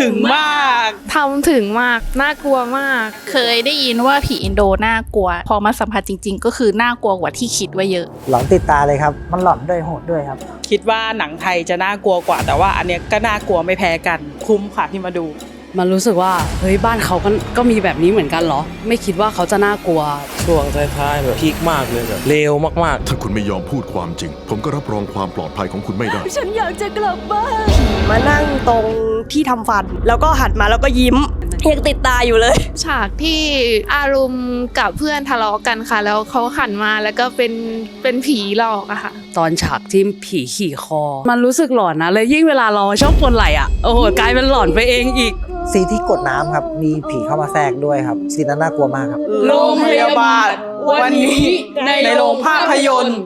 ถึงมาก ทำถึงมาก น่ากลัวมาก เคยได้ยินว่าผีอินโดน่ากลัว พอมาสัมผัสจริง ๆ ก็คือน่ากลัวกว่าที่คิดไว้เยอะ หลอนติดตาเลยครับ มันหลอนด้วยโหดด้วยครับ คิดว่าหนังไทยจะน่ากลัวกว่า แต่ว่าอันเนี้ยก็น่ากลัวไม่แพ้กัน คุ้มค่ะที่มาดู มันรู้สึกว่าเฮ้ยบ้านเขาก็ก็มีแบบนี้เหมือนกันเหรอ ไม่คิดว่าเขาจะน่ากลัว ช่วงท้ายๆแบบพีคมากเลยแบบเร็วมากๆถ้าคุณไม่ยอมพูดความจริง ผมก็รับรองความปลอดภัยของคุณไม่ได้ ฉันอยากจะกลับบ้านมานั่งตรงที่ทำฟัน แล้วก็หันมาแล้วก็ยิ้มยังติดตาอยู่เลย ฉากที่อารุมกับเพื่อนทะเลาะกันค่ะ แล้วเขาหันมาแล้วก็เป็นเป็นผีหลอกอะค่ะ ตอนฉากที่ผีขี่คอ มันรู้สึกหลอนนะเลยยิ่งเวลาเราชอบคนไหลอะโอ้โหกลายเป็นหลอนไปเองอีก ซีนที่กดน้ำครับ มีผีเข้ามาแทรกด้วยครับซีนนั้นน่ากลัวมากครับ โรงพยาบาลวันนี้ในโรงภาพยนตร์